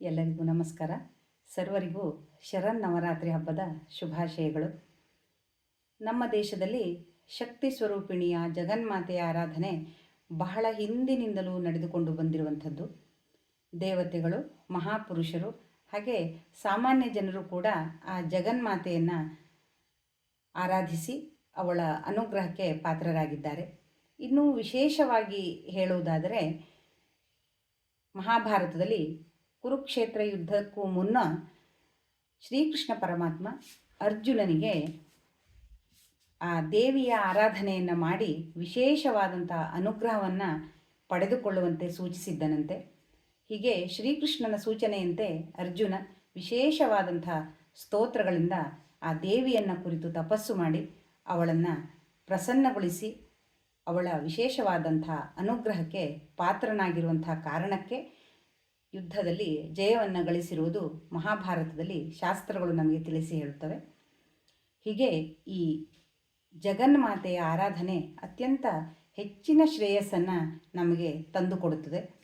ಎಲ್ಲರಿಗೂ ನಮಸ್ಕಾರ. ಸರ್ವರಿಗೂ ಶರನ್ನವರಾತ್ರಿ ಹಬ್ಬದ ಶುಭಾಶಯಗಳು. ನಮ್ಮ ದೇಶದಲ್ಲಿ ಶಕ್ತಿ ಸ್ವರೂಪಿಣಿಯ ಜಗನ್ಮಾತೆಯ ಆರಾಧನೆ ಬಹಳ ಹಿಂದಿನಿಂದಲೂ ನಡೆದುಕೊಂಡು ಬಂದಿರುವಂಥದ್ದು. ದೇವತೆಗಳು, ಮಹಾಪುರುಷರು ಹಾಗೆ ಸಾಮಾನ್ಯ ಜನರು ಕೂಡ ಆ ಜಗನ್ಮಾತೆಯನ್ನು ಆರಾಧಿಸಿ ಅವಳ ಅನುಗ್ರಹಕ್ಕೆ ಪಾತ್ರರಾಗಿದ್ದಾರೆ. ಇನ್ನೂ ವಿಶೇಷವಾಗಿ ಹೇಳುವುದಾದರೆ ಮಹಾಭಾರತದಲ್ಲಿ ಕುರುಕ್ಷೇತ್ರ ಯುದ್ಧಕ್ಕೂ ಮುನ್ನ ಶ್ರೀಕೃಷ್ಣ ಪರಮಾತ್ಮ ಅರ್ಜುನನಿಗೆ ಆ ದೇವಿಯ ಆರಾಧನೆಯನ್ನು ಮಾಡಿ ವಿಶೇಷವಾದಂತಹ ಅನುಗ್ರಹವನ್ನು ಪಡೆದುಕೊಳ್ಳುವಂತೆ ಸೂಚಿಸಿದ್ದನಂತೆ. ಹೀಗೆ ಶ್ರೀಕೃಷ್ಣನ ಸೂಚನೆಯಂತೆ ಅರ್ಜುನ ವಿಶೇಷವಾದಂಥ ಸ್ತೋತ್ರಗಳಿಂದ ಆ ದೇವಿಯನ್ನು ಕುರಿತು ತಪಸ್ಸು ಮಾಡಿ ಅವಳನ್ನು ಪ್ರಸನ್ನಗೊಳಿಸಿ ಅವಳ ವಿಶೇಷವಾದಂಥ ಅನುಗ್ರಹಕ್ಕೆ ಪಾತ್ರನಾಗಿರುವಂಥ ಕಾರಣಕ್ಕೆ ಯುದ್ಧದಲ್ಲಿ ಜಯವನ್ನು ಗಳಿಸಿರುವುದು ಮಹಾಭಾರತದಲ್ಲಿ ಶಾಸ್ತ್ರಗಳು ನಮಗೆ ತಿಳಿಸಿ ಹೇಳುತ್ತವೆ. ಹೀಗೆ ಈ ಜಗನ್ಮಾತೆಯ ಆರಾಧನೆ ಅತ್ಯಂತ ಹೆಚ್ಚಿನ ಶ್ರೇಯಸ್ಸನ್ನು ನಮಗೆ ತಂದುಕೊಡುತ್ತದೆ.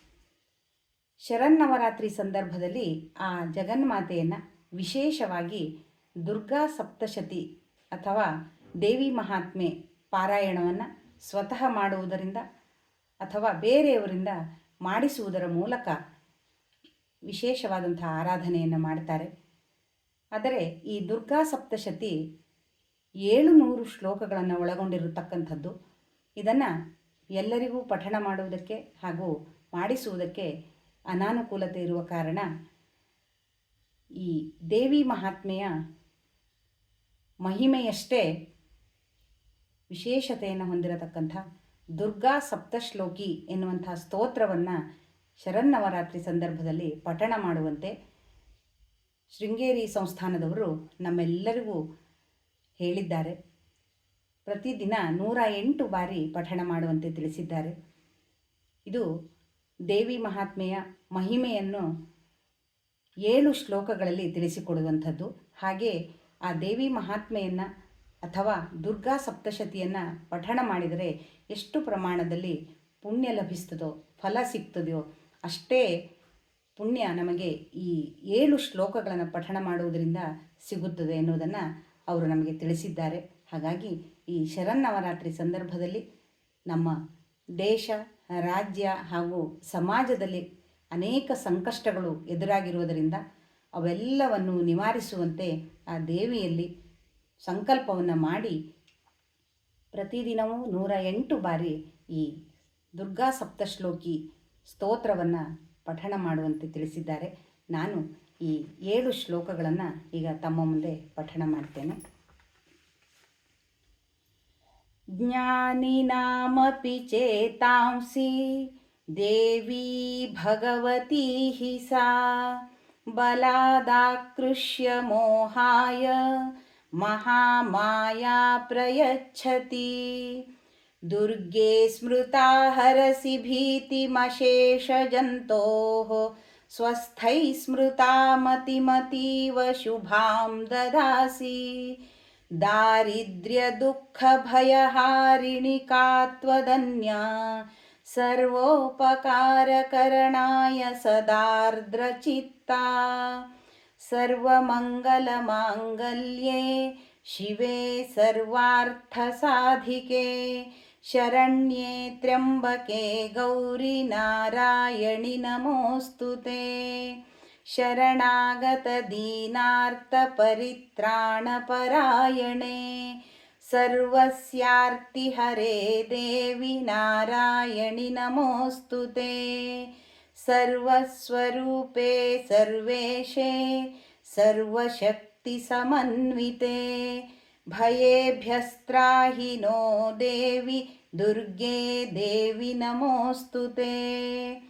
ಶರನ್ನವರಾತ್ರಿ ಸಂದರ್ಭದಲ್ಲಿ ಆ ಜಗನ್ಮಾತೆಯನ್ನು ವಿಶೇಷವಾಗಿ ದುರ್ಗಾ ಸಪ್ತಶತಿ ಅಥವಾ ದೇವಿ ಮಹಾತ್ಮೆ ಪಾರಾಯಣವನ್ನು ಸ್ವತಃ ಮಾಡುವುದರಿಂದ ಅಥವಾ ಬೇರೆಯವರಿಂದ ಮಾಡಿಸುವುದರ ಮೂಲಕ ವಿಶೇಷವಾದಂಥ ಆರಾಧನೆಯನ್ನು ಮಾಡ್ತಾರೆ. ಆದರೆ ಈ ದುರ್ಗಾ ಸಪ್ತಶತಿ ಏಳು ನೂರು ಶ್ಲೋಕಗಳನ್ನು ಒಳಗೊಂಡಿರತಕ್ಕಂಥದ್ದು. ಇದನ್ನು ಎಲ್ಲರಿಗೂ ಪಠಣ ಮಾಡುವುದಕ್ಕೆ ಹಾಗೂ ಮಾಡಿಸುವುದಕ್ಕೆ ಅನಾನುಕೂಲತೆ ಇರುವ ಕಾರಣ ಈ ದೇವಿ ಮಹಾತ್ಮೆಯ ಮಹಿಮೆಯಷ್ಟೇ ವಿಶೇಷತೆಯನ್ನು ಹೊಂದಿರತಕ್ಕಂಥ ದುರ್ಗಾ ಸಪ್ತಶ್ಲೋಕಿ ಎನ್ನುವಂಥ ಸ್ತೋತ್ರವನ್ನು ಶರನ್ನವರಾತ್ರಿ ಸಂದರ್ಭದಲ್ಲಿ ಪಠಣ ಮಾಡುವಂತೆ ಶೃಂಗೇರಿ ಸಂಸ್ಥಾನದವರು ನಮ್ಮೆಲ್ಲರಿಗೂ ಹೇಳಿದ್ದಾರೆ. ಪ್ರತಿದಿನ ನೂರ ಎಂಟು ಬಾರಿ ಪಠಣ ಮಾಡುವಂತೆ ತಿಳಿಸಿದ್ದಾರೆ. ಇದು ದೇವಿ ಮಹಾತ್ಮೆಯ ಮಹಿಮೆಯನ್ನು ಏಳು ಶ್ಲೋಕಗಳಲ್ಲಿ ತಿಳಿಸಿಕೊಡುವಂಥದ್ದು. ಹಾಗೆ ಆ ದೇವಿ ಮಹಾತ್ಮೆಯನ್ನು ಅಥವಾ ದುರ್ಗಾ ಸಪ್ತಶತಿಯನ್ನು ಪಠಣ ಮಾಡಿದರೆ ಎಷ್ಟು ಪ್ರಮಾಣದಲ್ಲಿ ಪುಣ್ಯ ಲಭಿಸ್ತದೋ, ಫಲ ಸಿಗ್ತದೆಯೋ ಅಷ್ಟೇ ಪುಣ್ಯ ನಮಗೆ ಈ ಏಳು ಶ್ಲೋಕಗಳನ್ನು ಪಠಣ ಮಾಡುವುದರಿಂದ ಸಿಗುತ್ತದೆ ಎನ್ನುವುದನ್ನು ಅವರು ನಮಗೆ ತಿಳಿಸಿದ್ದಾರೆ. ಹಾಗಾಗಿ ಈ ಶರನ್ನವರಾತ್ರಿ ಸಂದರ್ಭದಲ್ಲಿ ನಮ್ಮ ದೇಶ, ರಾಜ್ಯ ಹಾಗೂ ಸಮಾಜದಲ್ಲಿ ಅನೇಕ ಸಂಕಷ್ಟಗಳು ಎದುರಾಗಿರುವುದರಿಂದ ಅವೆಲ್ಲವನ್ನು ನಿವಾರಿಸುವಂತೆ ಆ ದೇವಿಯಲ್ಲಿ ಸಂಕಲ್ಪವನ್ನು ಮಾಡಿ ಪ್ರತಿದಿನವೂ ನೂರ ಎಂಟು ಬಾರಿ ಈ ದುರ್ಗಾ ಸಪ್ತಶ್ಲೋಕಿ ಸ್ತೋತ್ರವನ್ನು ಪಠಣ ಮಾಡುವಂತೆ ತಿಳಿಸಿದ್ದಾರೆ ನಾನು ಈ ಏಳು ಶ್ಲೋಕಗಳನ್ನು ಈಗ ತಮ್ಮ ಮುಂದೆ ಪಠಣ ಮಾಡ್ತೇನೆ ज्ञानिनामपि चेतांसि देवी भगवती हि सा बलादाकृष्य मोहाय महामाया प्रयच्छति दुर्गे स्मृता हरसि भीतिमशेषजन्तोः। स्वस्थैः स्मृता मतिमतीव शुभां ददासि। दारिद्र्यदुःखभयहारिणिका त्वदन्या सर्वोपकारकरणाय सदार्द्रचित्ता। सर्वमङ्गलमाङ्गल्ये शिवे सर्वार्थसाधिके शरण्ये त्र्यम्बके गौरि नारायणि नमोऽस्तु ते। शरणागतदीनार्तपरित्राणपरायणे सर्वस्यार्तिहरे देवि नारायणि नमोऽस्तु ते। सर्वस्वरूपे सर्वेशे शक्तिसमन्विते। भयेभ्यस्त्राहि नो देवि दुर्गे देवि नमोऽस्तु ते।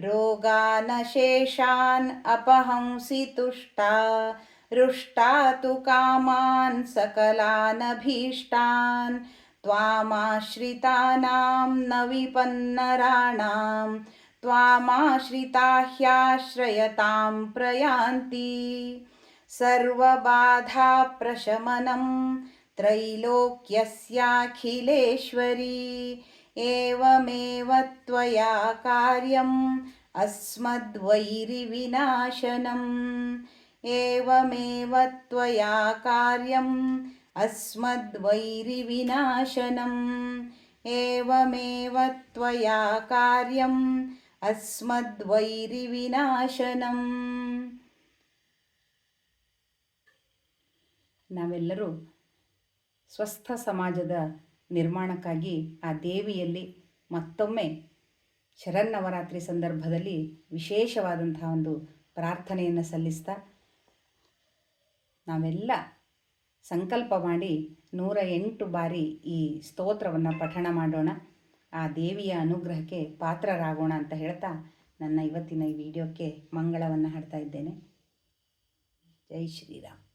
रोगानशेषान् अपहंसि तुष्टा रुष्टा तु कामान् सकलानभीष्टान्। त्वामाश्रितानां न विपन्नराणां त्वामाश्रिता ह्याश्रयतां प्रयान्ति। सर्वबाधाप्रशमनं त्रैलोक्यस्याखिलेश्वरी। एवमेव त्वया कार्यं अस्मद्वैरिविनाशनम्। एवमेव त्वया कार्यम् अस्मद्वैरिविनाशनम्। एवमेव त्वया कार्यम् अस्मद्वैरिविनाशनम् ನಾವೆಲ್ಲರೂ ಸ್ವಸ್ಥ ಸಮಾಜದ ನಿರ್ಮಾಣಕ್ಕಾಗಿ ಆ ದೇವಿಯಲ್ಲಿ ಮತ್ತೊಮ್ಮೆ ಶರನ್ನವರಾತ್ರಿ ಸಂದರ್ಭದಲ್ಲಿ ವಿಶೇಷವಾದಂತಹ ಒಂದು ಪ್ರಾರ್ಥನೆಯನ್ನು ಸಲ್ಲಿಸ್ತಾ ನಾವೆಲ್ಲ ಸಂಕಲ್ಪ ಮಾಡಿ ನೂರ ಎಂಟು ಬಾರಿ ಈ ಸ್ತೋತ್ರವನ್ನು ಪಠಣ ಮಾಡೋಣ. ಆ ದೇವಿಯ ಅನುಗ್ರಹಕ್ಕೆ ಪಾತ್ರರಾಗೋಣ ಅಂತ ಹೇಳ್ತಾ ನನ್ನ ಇವತ್ತಿನ ಈ ವಿಡಿಯೋಕ್ಕೆ ಮಂಗಳವನ್ನು ಹಾಡ್ತಾ ಇದ್ದೇನೆ. ಜೈ ಶ್ರೀರಾಮ್.